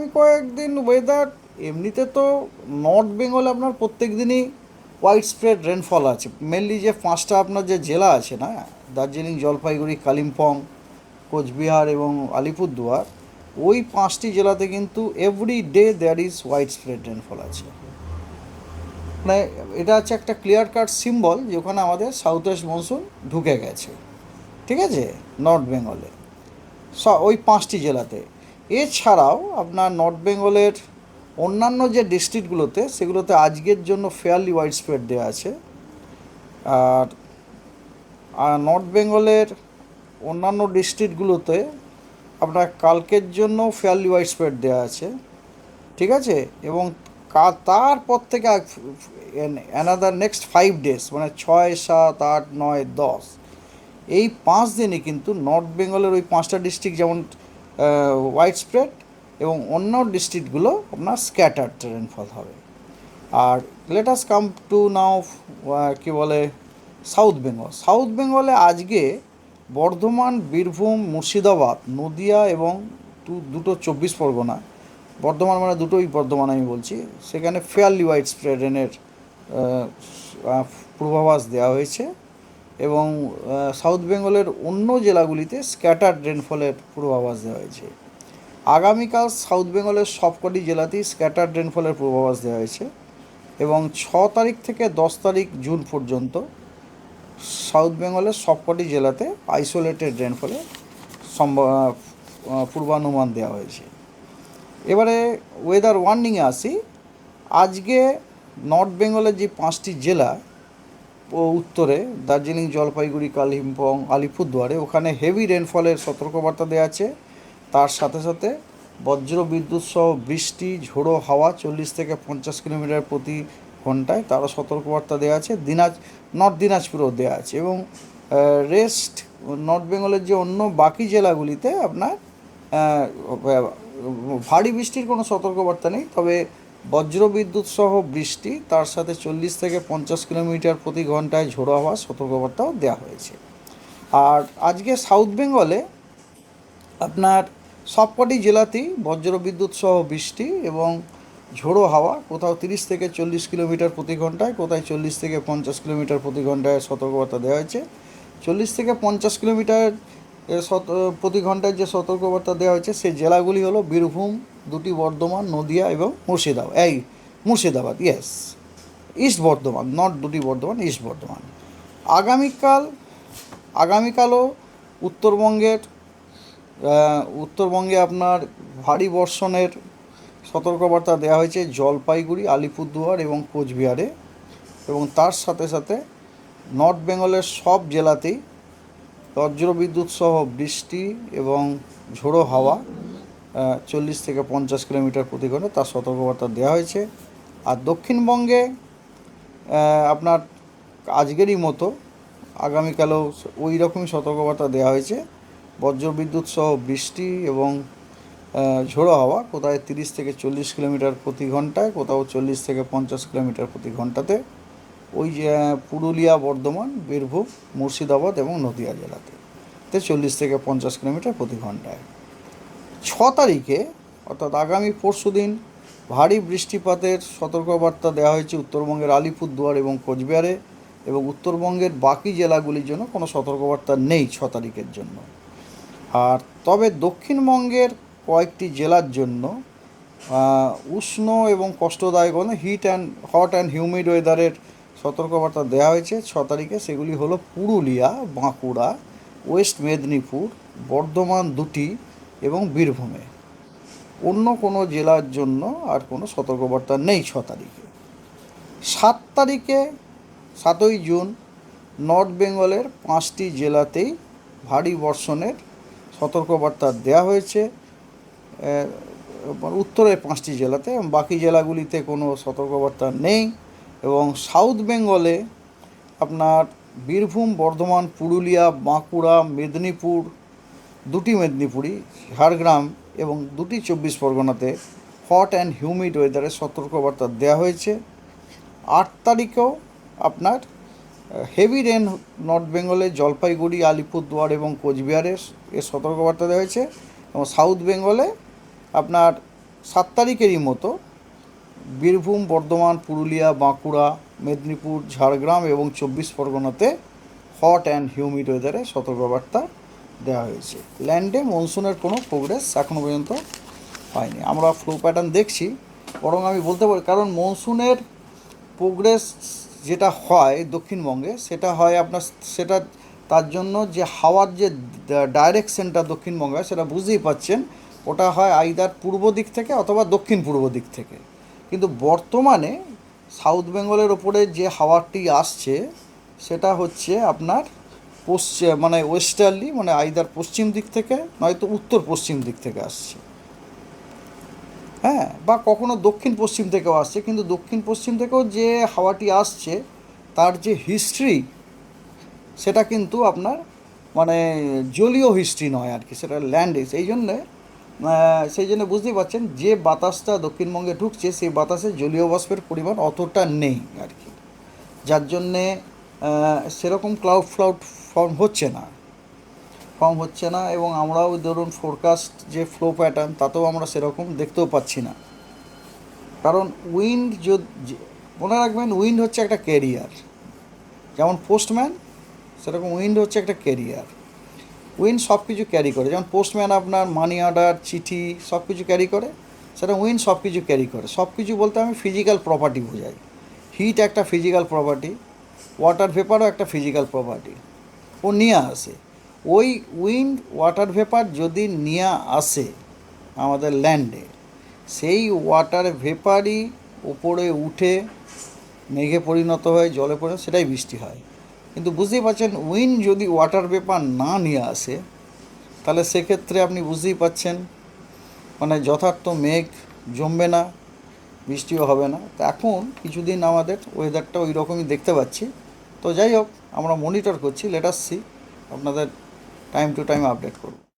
আগামী কয়েকদিন ওয়েদার এমনিতে তো নর্থ বেঙ্গলে আপনার প্রত্যেক দিনই হোয়াইট স্প্রেড রেনফল আছে। মেনলি যে পাঁচটা আপনার যে জেলা আছে না, দার্জিলিং, জলপাইগুড়ি কালিম্পং কোচবিহার এবং আলিপুরদুয়ার, ওই পাঁচটি জেলাতে কিন্তু every day there is widespread rainfall আছে। মানে এটা হচ্ছে একটা ক্লিয়ার কাট সিম্বল যে ওখানে আমাদের সাউথ ওয়েস্ট মনসুন ঢুকে গেছে। ঠিক আছে? নর্থ বেঙ্গলে ওই পাঁচটি জেলাতে। এছাড়াও আপনার নর্থ বেঙ্গলের অন্যান্য যে ডিস্ট্রিক্টগুলোতে, সেগুলোতে আজকের জন্য ফেয়ারলি ওয়াইড স্প্রেড দেওয়া আছে। আর নর্থ বেঙ্গলের অন্যান্য ডিস্ট্রিক্টগুলোতে আপনার কালকের জন্য ফেয়ারলি ওয়াইড স্প্রেড দেওয়া আছে। ঠিক আছে? এবং তারপর থেকে অ্যানাদার নেক্সট ফাইভ ডেজ মানে ছয়, সাত, আট, নয়, দশ, এই পাঁচ দিনে কিন্তু নর্থ বেঙ্গলের ওই পাঁচটা ডিস্ট্রিক্ট যেমন হোয়াইট স্প্রেড এবং অন্য ডিস্ট্রিক্টগুলো আপনার স্ক্যাটার্ড রেনফল হবে। আর লেটাস কাম টু নাও কী বলে সাউথ বেঙ্গল সাউথ বেঙ্গলে আজকে বর্ধমান, বীরভূম, মুর্শিদাবাদ, নদিয়া এবং দুটো চব্বিশ পরগনা, বর্ধমান মানে দুটোই বর্ধমান আমি বলছি, সেখানে ফেয়ারলি হোয়াইট স্প্রেড রেনের পূর্বাভাস দেওয়া হয়েছে। এবং সাউথ বেঙ্গলের অন্য জেলাগুলিতে স্ক্যাটার্ড রেনফলের পূর্বাভাস দেওয়া হয়েছে। আগামীকাল সাউথ বেঙ্গলের সবকটি জেলাতেই স্ক্যাটার্ড রেনফলের পূর্বাভাস দেওয়া হয়েছে এবং ছ তারিখ থেকে দশ তারিখ জুন পর্যন্ত সাউথ বেঙ্গলের সবকটি জেলাতে আইসোলেটেড রেনফলের সম্ভব পূর্বানুমান দেওয়া হয়েছে। এবারে ওয়েদার ওয়ার্নিংয়ে আসি। আজকে নর্থ বেঙ্গলের যে পাঁচটি জেলা উত্তরে দার্জিলিং জলপাইগুড়ি কালিম্পং আলিপুরদুয়ারে। ওখানে হেভি রেনফলের সতর্কবার্তা দেওয়া আছে। তার সাথে সাথে বজ্র বিদ্যুৎ সহ বৃষ্টি, ঝোড়ো হাওয়া চল্লিশ থেকে পঞ্চাশ কিলোমিটার প্রতি ঘন্টায় তারও সতর্কবার্তা দেওয়া আছে। দিনাজ, নর্থ দিনাজপুরেও দেওয়া আছে। এবং রেস্ট নর্থ বেঙ্গলের যে অন্য বাকি জেলাগুলিতে আপনার ভারী বৃষ্টির কোনো সতর্কবার্তা নেই। তবে বজ্রবিদ্যুৎ সহ বৃষ্টি, তার সাথে চল্লিশ থেকে পঞ্চাশ কিলোমিটার প্রতি ঘন্টায় ঝোড়ো হওয়ার সতর্কবার্তাও দেওয়া হয়েছে। আর আজকে সাউথ বেঙ্গলে আপনার সবকটি জেলাতেই বজ্রবিদ্যুৎ সহ বৃষ্টি এবং ঝোড়ো হাওয়া, কোথাও তিরিশ থেকে চল্লিশ কিলোমিটার প্রতি ঘন্টায় কোথায় চল্লিশ থেকে পঞ্চাশ কিলোমিটার প্রতি ঘন্টায় সতর্কবার্তা দেওয়া হয়েছে। চল্লিশ থেকে পঞ্চাশ কিলোমিটার প্রতি ঘন্টায় যে সতর্কবার্তা দেওয়া হয়েছে, সেই জেলাগুলি হলো বীরভূম দুটি বর্ধমান, নদিয়া এবং মুর্শিদাবাদ। এই Murshidabad yes east Bardhaman not দুটি বর্ধমান, ইস্ট বর্ধমান। আগামীকাল, আগামীকালও উত্তরবঙ্গের উত্তরবঙ্গে আপনার ভারী বর্ষণের সতর্কবার্তা দেওয়া হয়েছে জলপাইগুড়ি, আলিপুরদুয়ার এবং কোচবিহারে। এবং তার সাথে সাথে নর্থ বেঙ্গলের সব জেলাতেই বজ্রবিদ্যুৎ সহ বৃষ্টি এবং ঝোড়ো হাওয়া চল্লিশ থেকে পঞ্চাশ কিলোমিটার প্রতি ঘণ্টা তার সতর্কবার্তা দেওয়া হয়েছে। আর দক্ষিণবঙ্গে আপনার আজকেরই মতো আগামীকালেও ওই রকমই সতর্কবার্তা দেওয়া হয়েছে। বজ্রবিদ্যুৎ সহ বৃষ্টি এবং ঝোড়ো হাওয়া কোথায় তিরিশ থেকে চল্লিশ কিলোমিটার প্রতি ঘন্টায় কোথাও চল্লিশ থেকে পঞ্চাশ কিলোমিটার প্রতি ঘন্টাতে ওই পুরুলিয়া, বর্ধমান, বীরভূম, মুর্শিদাবাদ এবং নদিয়া জেলাতে। তে চল্লিশ থেকে পঞ্চাশ কিলোমিটার প্রতি ঘন্টায় ছ তারিখে, অর্থাৎ আগামী পরশু দিন ভারী বৃষ্টিপাতের সতর্কবার্তা দেওয়া হয়েছে উত্তরবঙ্গের আলিপুরদুয়ার এবং কোচবিহারে এবং উত্তরবঙ্গের বাকি জেলাগুলির জন্য কোনো সতর্কবার্তা নেই ছ তারিখের জন্য। আর তবে দক্ষিণবঙ্গের কয়েকটি জেলার জন্য উষ্ণ এবং কষ্টদায়ক heat and hot and humid ওয়েদারের সতর্কবার্তা দেওয়া হয়েছে ছ তারিখে। সেগুলি হলো পুরুলিয়া, বাঁকুড়া, ওয়েস্ট মেদিনীপুর, বর্ধমান দুটি এবং বীরভূমে। অন্য কোনো জেলার জন্য আর কোনো সতর্কবার্তা নেই ছ তারিখে। সাত তারিখে সাতই জুন নর্থ বেঙ্গলের পাঁচটি জেলাতেই ভারী বর্ষণের সতর্কবার্তা দেওয়া হয়েছে। উত্তরের পাঁচটি জেলাতে। বাকি জেলাগুলিতে কোনো সতর্কবার্তা নেই এবং সাউথ বেঙ্গলে আপনার বীরভূম, বর্ধমান, পুরুলিয়া, বাঁকুড়া, মেদিনীপুর দুটি মেদিনীপুরি, ঝাড়গ্রাম এবং দুটি চব্বিশ পরগনাতে হট অ্যান্ড হিউমিড ওয়েদারের সতর্কবার্তা দেওয়া হয়েছে। আট তারিখেও আপনার হেভি রেন নর্থ বেঙ্গলে জলপাইগুড়ি, আলিপুরদুয়ার এবং কোচবিহারে এর সতর্কবার্তা দেওয়া হয়েছে এবং সাউথ বেঙ্গলে আপনার সাত তারিখেরই মতো বীরভূম, বর্ধমান, পুরুলিয়া, বাঁকুড়া, মেদিনীপুর, ঝাড়গ্রাম এবং চব্বিশ পরগনাতে হট অ্যান্ড হিউমিড ওয়েদারে সতর্কবার্তা দেওয়া হয়েছে। ল্যান্ডে মনসুনের কোনো প্রোগ্রেস এখনও পর্যন্ত হয়নি। আমরা ফ্লো প্যাটার্ন দেখছি, বরং আমি বলতে পারি, কারণ মনসুনের প্রোগ্রেস যেটা হয় দক্ষিণবঙ্গে, সেটা হয় আপনার, সেটা তার জন্য যে হাওয়ার যে ডাইরেকশনটা দক্ষিণবঙ্গে হয়, সেটা বুঝতেই পাচ্ছেন ওটা হয় আইদার পূর্ব দিক থেকে অথবা দক্ষিণ পূর্ব দিক থেকে। কিন্তু বর্তমানে সাউথ বেঙ্গলের ওপরে যে হাওয়াটি আসছে, সেটা হচ্ছে আপনার পশ্চিম মানে ওয়েস্টার্লি মানে আইদার পশ্চিম দিক থেকে, নয়তো উত্তর পশ্চিম দিক থেকে আসছে। হ্যাঁ বা কখনো দক্ষিণ পশ্চিম থেকেও আসছে, কিন্তু দক্ষিণ পশ্চিম থেকেও যে হাওয়াটি আসছে, তার যে হিস্ট্রি সেটা কিন্তু আপনার মানে জলীয় হিস্ট্রি নয় আর কি, সেটা ল্যান্ড এই জন্যে সেই জন্য বুঝতেই পারছেন, যে বাতাসটা দক্ষিণবঙ্গে ঢুকছে, সেই বাতাসে জলীয় বাষ্পের পরিমাণ অতটা নেই আর কি। যার জন্যে সেরকম ক্লাউড ফ্লাউড ফর্ম হচ্ছে না। ফর্ম হচ্ছে না এবং আমরাও ধরুন ফোরকাস্ট যে ফ্লো প্যাটার্ন তাতেও আমরা সেরকম দেখতেও পাচ্ছি না। কারণ উইন্ড যদি মনে রাখবেন উইন্ড হচ্ছে একটা ক্যারিয়ার যেমন পোস্টম্যান সেরকম উইন্ড হচ্ছে একটা ক্যারিয়ার উইন্ড সব কিছু ক্যারি করে। যেমন পোস্টম্যান আপনার মানি অর্ডার চিঠি সব কিছু ক্যারি করে। সেটা উইন্ড সব কিছু ক্যারি করে। সব কিছু বলতে আমি ফিজিক্যাল প্রপার্টি বোঝাই। হিট একটা ফিজিক্যাল প্রপার্টি ওয়াটার ভেপারও একটা ফিজিক্যাল প্রপার্টি ও নিয়ে আসে ওই উইন্ড ওয়াটার ভেপার যদি নিয়ে আসে আমাদের ল্যান্ডে সেই ওয়াটার ভেপারই উপরে উঠে মেঘে পরিণত হয়ে, জলে পরিণত সেটাই বৃষ্টি হয়। কিন্তু বুঝতেই পারছেন উইন্ড যদি ওয়াটার ভেপার না নিয়ে আসে, তাহলে সেক্ষেত্রে আপনি বুঝতেই পাচ্ছেন মানে যথার্থ মেঘ জমবে না, বৃষ্টিও হবে না। তো এখন কিছুদিন আমাদের ওয়েদারটা ওই রকমই দেখতে পাচ্ছি। তো যাই হোক আমরা মনিটর করছি লেটাস সি আপনাদের টাইম টু টাইম আপডেট করব।